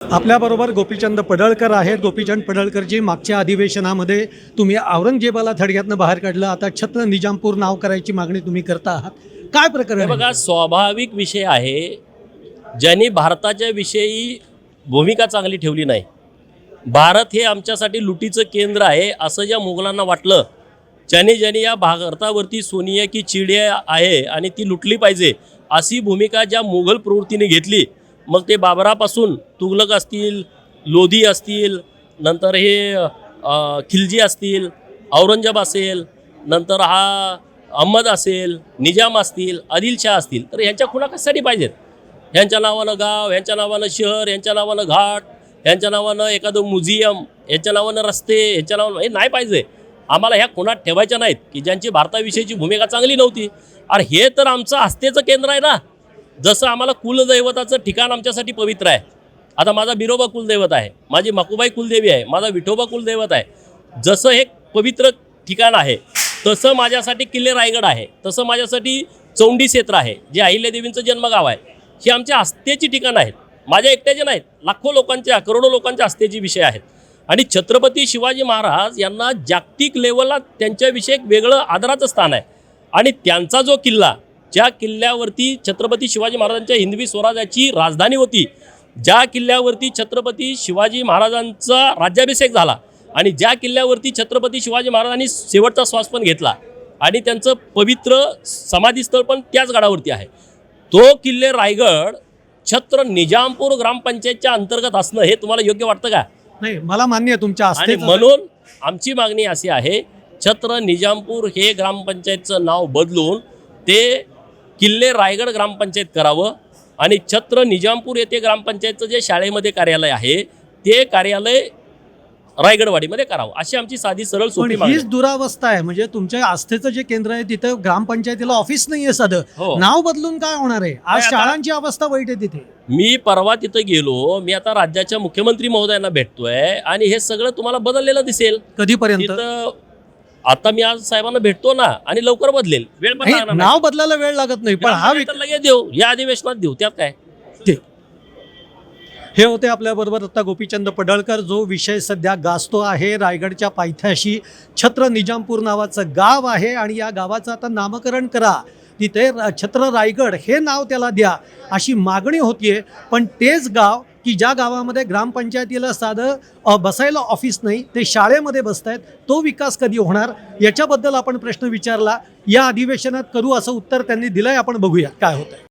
आपल्याबरोबर गोपीचंद पडळकर आहेत. गोपीचंद पडळकरजी मागच्या अधिवेशनामध्ये तुम्ही औरंगजेबाला थडग्यातनं बाहेर काढलं. आता छत्र निजामपूर नाव करायची मागणी तुम्ही करता आहात. काय प्रकरण? बघा स्वाभाविक विषय आहे. ज्यांनी भारताच्या विषयी भूमिका चांगली ठेवली नाही भारत हे आमच्यासाठी लुटीचं केंद्र आहे असं ज्या मुघलांना वाटलं ज्याने ज्याने या भारतावरती सोनिया की चिडिया आहे आणि ती लुटली पाहिजे अशी भूमिका ज्या मुघल प्रवृत्तीने घेतली मग ते बाबरापासून तुगलक असतील लोधी असतील नंतर हे खिलजी असतील औरंगजेब असेल नंतर हा अहमद असेल निजाम असतील आदिलशाह असतील तर ह्यांच्या खुणा कशासाठी पाहिजेत. ह्यांच्या नावानं गाव ह्यांच्या नावानं शहर ह्यांच्या नावानं घाट ह्यांच्या नावानं एखादं म्युझियम ह्याच्या नावानं रस्ते ह्याच्या नावानं हे नाही पाहिजे. आम्हाला ह्या खुणात ठेवायच्या नाहीत की ज्यांची भारताविषयीची भूमिका चांगली नव्हती. अरे हे तर आमचं आस्थेचं केंद्र आहे ना. जसं आम्हाला कुलदैवताचं ठिकाण आमच्यासाठी पवित्र आहे. आता माझा बिरोबा कुलदैवत आहे. माझी मकुबाई कुलदेवी आहे. माझा विठोबा कुलदैवत आहे. जसं हे पवित्र ठिकाण आहे तसं माझ्यासाठी किल्ले रायगड आहे. तसं माझ्यासाठी चौंडी क्षेत्र आहे जे अहिल्यादेवींचं जन्मगाव आहे. ही आमच्या आस्थेची ठिकाणं आहेत. माझ्या एकट्याचे नाहीत. लाखो लोकांच्या करोडो लोकांच्या आस्थेचे विषय आहेत. आणि छत्रपती शिवाजी महाराज यांना जागतिक लेवलला त्यांच्याविषयी एक वेगळं आदराचं स्थान आहे. आणि त्यांचा जो किल्ला ज्या किल्ल्यावरती छत्रपती शिवाजी महाराजांच्या हिंदवी स्वराज्याची राजधानी होती ज्या किल्ल्यावरती छत्रपती शिवाजी महाराजांचा राज्याभिषेक झाला आणि ज्या किल्ल्यावरती छत्रपती शिवाजी महाराजांनी शेवटचा श्वास पण घेतला आणि त्यांचं पवित्र समाधीस्थळ पण त्याच गडावरती आहे. तो किल्ले रायगड छत्र निजामपूर ग्रामपंचायतच्या अंतर्गत असणं हे तुम्हाला योग्य वाटतं का? नाही मला मान्य आहे तुमच्या आणि म्हणून आमची मागणी अशी आहे छत्र निजामपूर हे ग्रामपंचायतचं नाव बदलून ते किल्ले रायगड ग्रामपंचायत करावं आणि छत्र निजामपूर येथे ग्रामपंचायतचं जे शाळेमध्ये कार्यालय आहे ते कार्यालय रायगडवाडीमध्ये करावं. अशी आमची साधी सरळ सोपी हीच दुरावस्था आहे. म्हणजे तुमच्या आस्थेचं जे केंद्र आहे तिथं ग्रामपंचायतीला ऑफिस नाहीये साधं. हो. नाव बदलून काय होणार आहे? आज आता- शाळांची अवस्था वाईट आहे तिथे. मी परवा तिथं गेलो. मी आता राज्याच्या मुख्यमंत्री महोदयांना भेटतोय आणि हे सगळं तुम्हाला बदललेलं दिसेल. कधीपर्यंत? तिथं आता मी आज साहेबांना भेटतो ना आणि लवकर बदलेल. वेळ पण लागणार नाही. नाव बदलायला वेळ लागत नाही पण हा तर लगेच देऊ. या अधिवेशनात देऊ. त्यात काय? ठीक. हे होते आपल्याबरोबर आता गोपीचंद पडळकर जो विषय सध्या गाजतो आहे रायगडच्या पायथ्याशी छत्र निजामपूर नावाचं गाव आहे आणि या गावाचं आता नामकरण करा. तिथे र- छत्र रायगड हे नाव त्याला द्या अशी मागणी होतीये. पण तेच गाव की ज्या गावामध्ये ग्रामपंचायतीला साधं बसायला ऑफिस नाही ते शाळेमध्ये बसत आहेत तो विकास कधी होणार? याच्याबद्दल आपण प्रश्न विचारला. या अधिवेशनात करू असं उत्तर त्यांनी दिलंय. आपण बघूया काय होतंय.